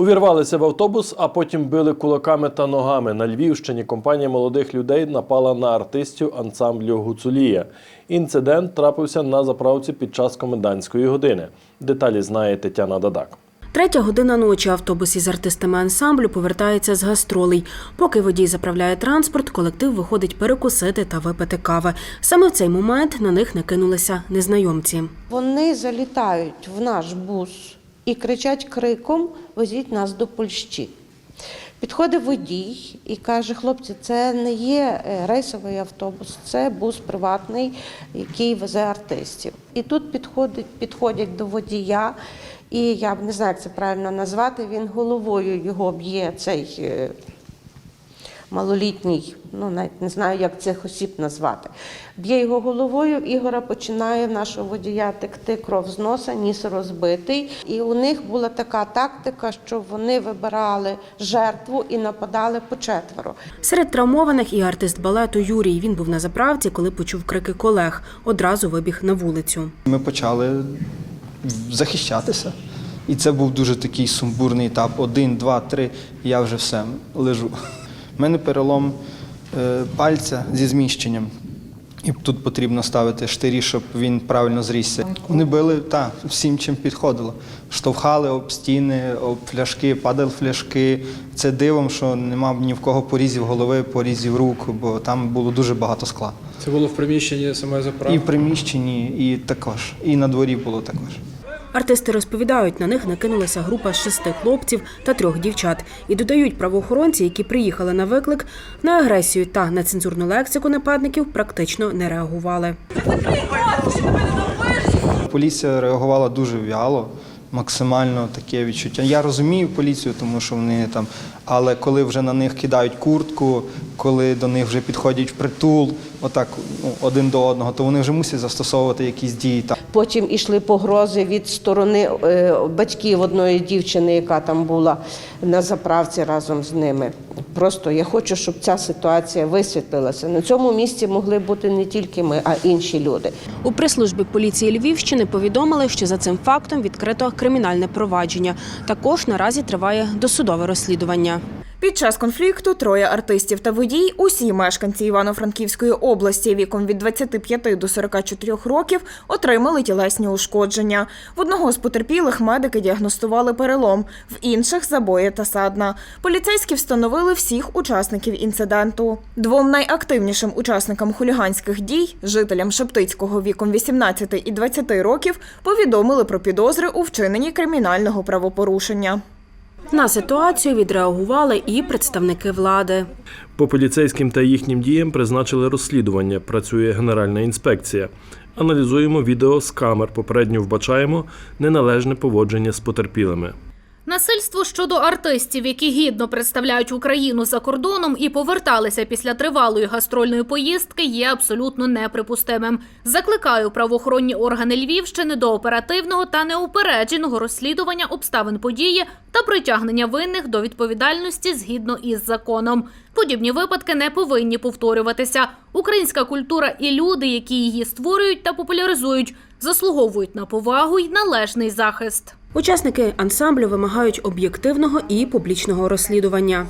Увірвалися в автобус, а потім били кулаками та ногами. На Львівщині компанія молодих людей напала на артистів ансамблю Гуцулія. Інцидент трапився на заправці під час комендантської години. Деталі знає Тетяна Дадак. Третя година ночі автобус із артистами ансамблю повертається з гастролей. Поки водій заправляє транспорт, колектив виходить перекусити та випити кави. Саме в цей момент на них накинулися незнайомці. Вони залітають в наш бус і кричать криком: везіть нас до Польщі. Підходить водій і каже: хлопці, це не є е, рейсовий автобус, це бус приватний, який везе артистів. І тут підходить, підходять до водія, і я не знаю, як це правильно назвати. Він головою його б'є цей е, малолітній, ну навіть не знаю, як цих осіб назвати. Б'є його головою, Ігора починає нашого водія текти кров з носа, ніс розбитий. І у них була така тактика, що вони вибирали жертву і нападали по четверо. Серед травмованих і артист балету Юрій. Він був на заправці, коли почув крики колег. Одразу вибіг на вулицю. Ми почали захищатися. І це був дуже такий сумбурний етап. Один, два, три, і я вже все лежу. У мене перелом пальця зі зміщенням. І тут потрібно ставити штирі, щоб він правильно зрісся. Вони били так, всім, чим підходило. Штовхали об стіни, об пляшки, падали фляшки. Це дивом, що нема ні в кого порізів голови, порізів рук, бо там було дуже багато скла. Це було в приміщенні самої заправки? І в приміщенні, і також. І на дворі було також. Артисти розповідають, на них накинулася група з шести хлопців та трьох дівчат. І додають правоохоронці, які приїхали на виклик, на агресію та нецензурну лексику нападників практично не реагували. Поліція реагувала дуже вяло, максимально таке відчуття. Я розумію поліцію, тому що вони там, але коли вже на них кидають куртку, коли до них вже підходять в притул, отак ну, один до одного, то вони вже мусять застосовувати якісь дії. Там. Потім ішли погрози від сторони е, батьків одної дівчини, яка там була на заправці разом з ними. Просто я хочу, щоб ця ситуація висвітлилася. На цьому місці могли бути не тільки ми, а інші люди. У прес-службі поліції Львівщини повідомили, що за цим фактом відкрито кримінальне провадження. Також наразі триває досудове розслідування. Під час конфлікту троє артистів та водій, усі мешканці Івано-Франківської області віком від 25 до 44 років, отримали тілесні ушкодження. В одного з потерпілих медики діагностували перелом, в інших забої та садна. Поліцейські встановили всіх учасників інциденту. Двом найактивнішим учасникам хуліганських дій, жителям Шептицького віком 18 і 20 років, повідомили про підозри у вчиненні кримінального правопорушення. На ситуацію відреагували і представники влади. По поліцейським та їхнім діям призначили розслідування. Працює Генеральна інспекція. Аналізуємо відео з камер. Попередньо вбачаємо неналежне поводження з потерпілими. Насильство щодо артистів, які гідно представляють Україну за кордоном і поверталися після тривалої гастрольної поїздки, є абсолютно неприпустимим. Закликаю правоохоронні органи Львівщини до оперативного та неупередженого розслідування обставин події та притягнення винних до відповідальності згідно із законом. Подібні випадки не повинні повторюватися. Українська культура і люди, які її створюють та популяризують, заслуговують на повагу й належний захист. Учасники ансамблю вимагають об'єктивного і публічного розслідування.